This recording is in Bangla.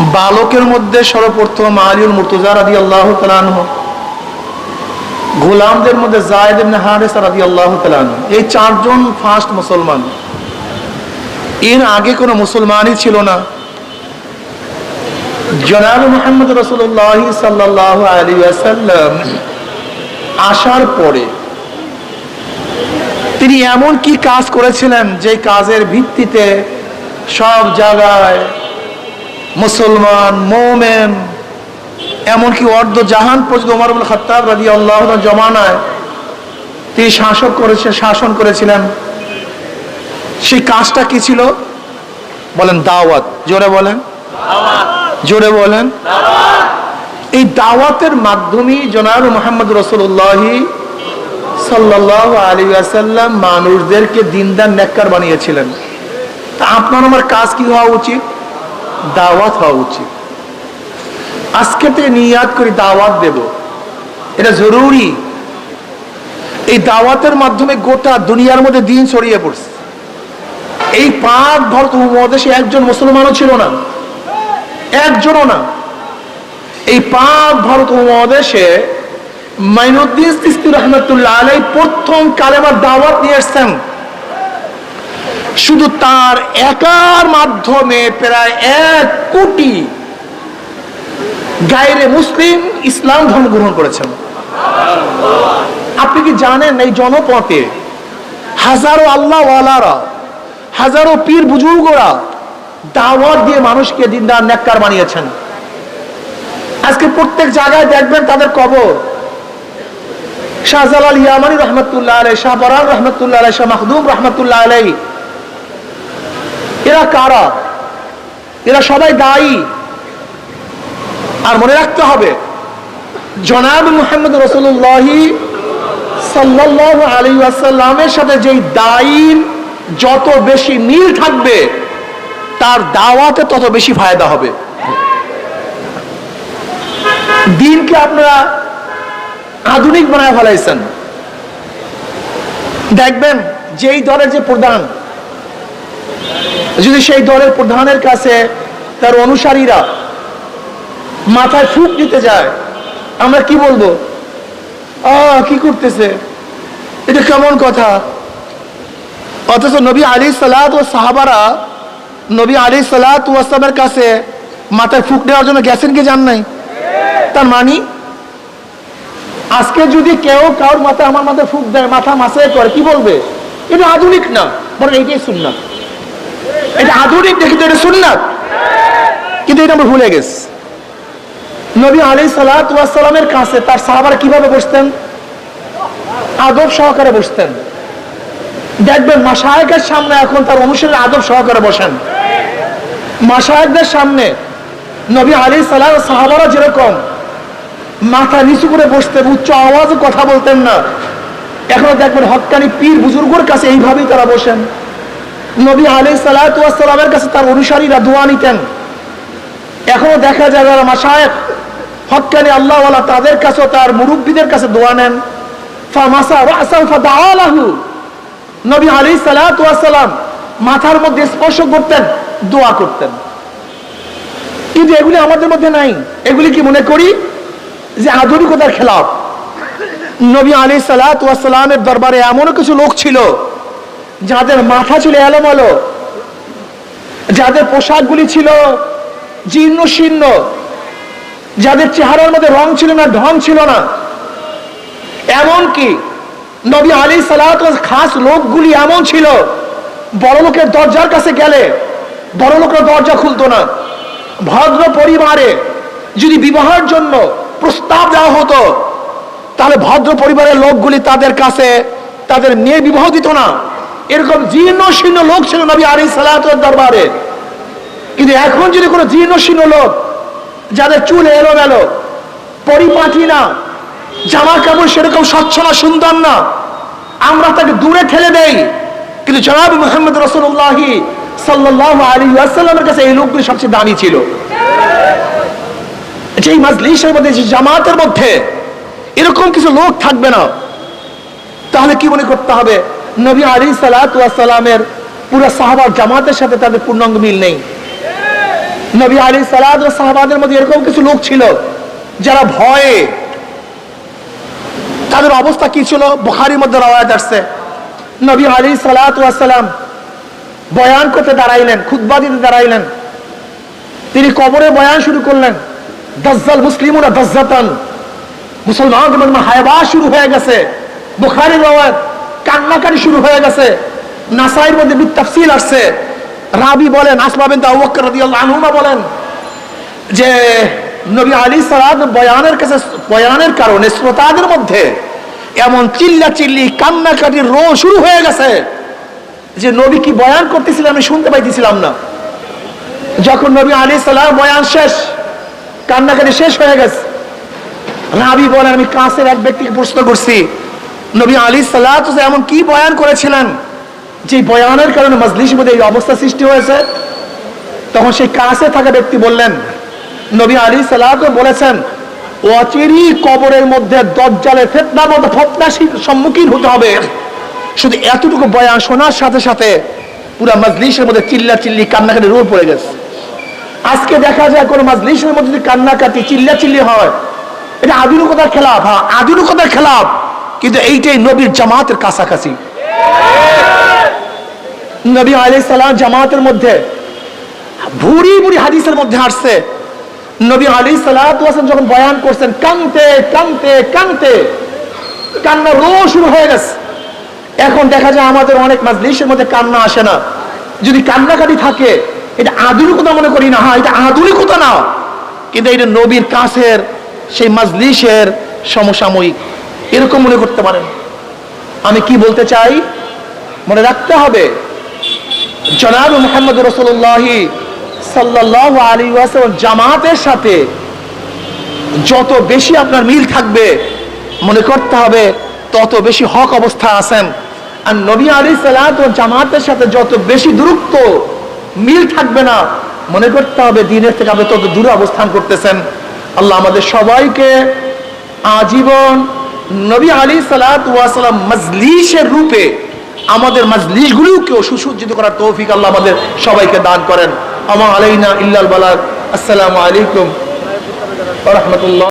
বালকের মধ্যে সর্বপ্রথম আলিউল মুর্তুজা রাদি আল্লাহ গোলামদের মধ্যে জায়দ আল্লাহ এই চারজন ফার্স্ট মুসলমান। এর আগে কোনো মুসলমানই ছিল না। জনাব মোহাম্মদ রসুল্লাহ সাল্লাহ আলী আসার পরে তিনি এমন কি কাজ করেছিলেন যে কাজের ভিত্তিতে সব জায়গায় মুসলমান মোমেন এমনকি অর্ধ জাহান পর্যন্ত ওমর আবুল খত্তাব রাজি আল্লাহ জমানায় তিনি শাসক করেছে শাসন করেছিলেন। সেই কাজটা কি ছিল? বলেন দাওয়াত। জোরে বলেন। জোরে বলেন। এই দাওয়াতের মাধ্যমেই জনাব মোহাম্মদ রসুল্লাহি সাল্লাহ আলী আসাল্লাম মানুষদেরকে দিনদার নেককার বানিয়েছিলেন। তা আপনার আমার কাজ কি হওয়া উচিত? দাওয়াত হওয়া উচিত। আজকে থেকে নিয়াদ করি দাওয়াত দেব। এটা জরুরি। এই দাওয়াতের মাধ্যমে গোটা দুনিয়ার মধ্যে দিন ছড়িয়ে পড়ছে। এই পাক ভারত উপমহাদেশে একজন মুসলমানও ছিল না। একজনও না। এই পাক ভারত উপমহাদেশে মাইনুদ্দিন তিস্তি রহমতুল্লাহ আলাই প্রথম কালেমার দাওয়াত নিয়ে এসছেন। শুধু তার একার মাধ্যমে প্রায় এক কোটি গায়রে মুসলিম ইসলাম ধর্ম গ্রহণ করেছেন। আপনি কি জানেন এই জনপথে হাজারো আল্লাহ ওয়ালারা হাজারো পীর বুজুর্গরা দাওয়াত দিয়ে মানুষকে দিনদার নেককার বানিয়েছেন। আজকে প্রত্যেক জায়গায় দেখবেন তাদের কবর। শাহজালাল ইয়ামানি রহমতুল্লাহ আলাই শাহ বরান রহমতুল্লাহ আলাই শাহ মাহদুম রহমতুল্লাহ আলাই এরা কারা? এরা সবাই দায়ী। আর মনে রাখতে হবে, জনাব মুহাম্মদ রসুল্লাহি সাল্লাহ আলী আসাল্লামের সাথে যেই যত বেশি মিল থাকবে, তার দাওয়াতে তত বেশি ফায়দা হবে। দিনকে আপনারা আধুনিক বানায় ফেলাইছেন। দেখবেন, যেই দলের যে প্রধান যদি সেই দলের প্রধানের কাছে তার অনুসারীরা মাথায় ফুক দিতে যায়, আমরা কি বলব? কি করতেছে? এটা কেমন কথা? অথচ নবী আলী সালাত ও সাহাবারা নবী আলী সালাত ওয়াসামের কাছে মাথায় ফুক দেওয়ার জন্য গেছেন কি জান নাই? তার মানি, আজকে যদি কেউ কারোর মাথায় আমার মাথায় ফুক দেয়, মাথা মাসায় করে, কি বলবে? এটা আধুনিক না, বরং এইটাই শুননা এটা আধুনিক দেখি তো এটা শুননা কিন্তু এটা আমরা ভুলে গেছি। নবী আলী সালামের কাছে তার সাহাবারা কীভাবে বসতেন? আদব সহকারে বসতেন। দেখবেন মাসায়কের সামনে এখন তার অনুসারে আদব সহকারে বসেন। মাসায়কদের সামনে নবী আলী সালাহ সাহাবারা যেরকম মাথা নিচু করে বসতেন উচ্চ আওয়াজে কথা বলতেন না, এখনও দেখবেন হকানি পীর বুজুর্গর কাছে এইভাবেই তারা বসেন। নবী আলী সালামের কাছে তার অনুসারীরা দোয়া নিতেন। এখনও দেখা যায় যারা মাসায়ক হকানি আল্লাহওয়ালা তাদের কাছেও তার মুরব্বীদের কাছে দোয়া নেন। নবী আলী সালাম মাথার মধ্যে স্পর্শ করতেন, দোয়া করতেন। কিন্তু এগুলি আমাদের মধ্যে নাই। এগুলি কি মনে করি? যে আধুনিকতার খেলাফ। নবী আলী সালামের দরবারে এমনও কিছু লোক ছিল যাদের মাথা ছিল এলোমেলো, যাদের পোশাকগুলি ছিল জীর্ণ শীর্ণ, যাদের চেহারার মধ্যে রং ছিল না, ঢং ছিল না এমন কি নবী আলী সালাত খাস লোকগুলি এমন ছিল, বড় লোকের দরজার কাছে গেলে বড় লোকের দরজা খুলতো না। ভদ্র পরিবারে যদি বিবাহের জন্য প্রস্তাব দেওয়া হতো, তাহলে ভদ্র পরিবারের লোকগুলি তাদের কাছে তাদের মেয়ে বিবাহ দিত না। এরকম জীর্ণ শীর্ণ লোক ছিল নবী আলী সালাতের দরবারে। কিন্তু এখন যদি কোনো জীর্ণ শীর্ণ লোক, যাদের চুল এলোমেলো, পরিপাটি না জামা কাপড় সেরকম স্বচ্ছ না, সুন্দর না, আমরা তাকে দূরে ঠেলে দেই। কিন্তু জনাব মোহাম্মদ রসুল্লাহি সাল্লাহ আলী আসাল্লামের কাছে এই লোকগুলি সবচেয়ে দামি ছিল। যেই মাজলিসের মধ্যে, যে জামাতের মধ্যে এরকম কিছু লোক থাকবে না, তাহলে কি মনে করতে হবে? নবী আলী সালামের পুরো সাহাবার জামাতের সাথে তাদের পূর্ণাঙ্গ মিল নেই। নবী আলী সালাদ সাহাবাদের মধ্যে এরকম কিছু লোক ছিল যারা ভয়ে তাদের অবস্থা কি ছিল? বুখারির মধ্যে রওয়ায়াত আসছে। নবী আলী সালাম বয়ান করতে দাঁড়াইলেন, খুতবা দিতে দাঁড়াইলেন। তিনি কবরে বয়ান শুরু করলেন, দাজ্জাল মুসলিমরা দাজ্জাতান। মুসলমান হায়বা শুরু হয়ে গেছে। বুখারি রওয়ায়াত কান্নাকারি শুরু হয়ে গেছে। নাসাইর মধ্যে বিতাফসিল আসছে। রাবি বলেন, আসমা বিনতে আবু বকর রাদিয়াল্লাহু আনহুমা বলেন যে, নবী আলী সালাদ বয়ানের কাছে, বয়ানের কারণে শ্রোতাদের মধ্যে এমন চিল্লা চিল্লি কান্নাকাটির রো শুরু হয়ে গেছে যে, নবী কি বয়ান করতেছিলেন আমি শুনতে পাইতেছিলাম না। যখন নবী আলী সালাম বয়ান শেষ, কান্নাকাটি শেষ হয়ে গেছে। রাবি বলেন, আমি কাছের এক ব্যক্তিকে প্রশ্ন করছি নবী আলী সাল্লাহ এমন কি বয়ান করেছিলেন? যে বয়ানের কারণে মজলিস মধ্যে এই অবস্থা সৃষ্টি হয়েছে। তখন সেই কাছে থাকা ব্যক্তি বললেন, নবী আলী সাল্লাহ বলেছেন অচিরি কবরের মধ্যে দজ্জালে ফেতনার মতো ফতনা সম্মুখীন হতে হবে। শুধু এতটুকু বয়ান শোনার সাথে সাথে পুরো মজলিসের মধ্যে চিল্লা চিল্লি কান্নাকাটি রোল পড়ে গেছে। আজকে দেখা যায় কোনো মজলিসের মধ্যে যদি কান্নাকাটি চিল্লা চিল্লি হয়, এটা আধুনিকতার খেলাফ হ্যাঁ আধুনিকতার খেলাফ। কিন্তু এইটাই নবীর জামাতের কাছাকাছি। নবী আলাই সালাম জামাতের মধ্যে, ভুরি ভুরি হাদিসের মধ্যে আসছে। নবী আলী সালাম যখন বয়ান করছেন, কানতে কানতে কানতে, কান্না রো শুরু হয়ে গেছে। এখন দেখা যায় আমাদের অনেক মাজলিসের মধ্যে কান্না আসে না। যদি কান্নাকাটি থাকে, এটা আধুনিকতা মনে করি না হ্যাঁ এটা আধুনিকতা না। কিন্তু এটা নবীর কাছের, সেই মাজলিসের সমসাময়িক এরকম মনে করতে পারেন। আমি কি বলতে চাই? মনে রাখতে হবে, জনাব মোহাম্মদ রসুল্লাহ সাল্লাহ আলী ওয়াসাল্লাম জামাতের সাথে যত বেশি আপনার মিল থাকবে, মনে করতে হবে তত বেশি হক অবস্থা আছেন। আর নবী আলী সালাত ও জামাতের সাথে যত বেশি দূরত্ব, মিল থাকবে না, মনে করতে হবে দিনের থেকে আপনি তত দূরে অবস্থান করতেছেন। আল্লাহ আমাদের সবাইকে আজীবন নবী আলী সালাম মজলিশের রূপে আমাদের মজলিসগুলোকেও সুসজ্জিত করার তৌফিক আল্লাহ আমাদের সবাইকে দান করেন। আমা আলাইনা ইল্লাল বালাক আসসালামু আলাইকুম। রহমতুল্লাহ।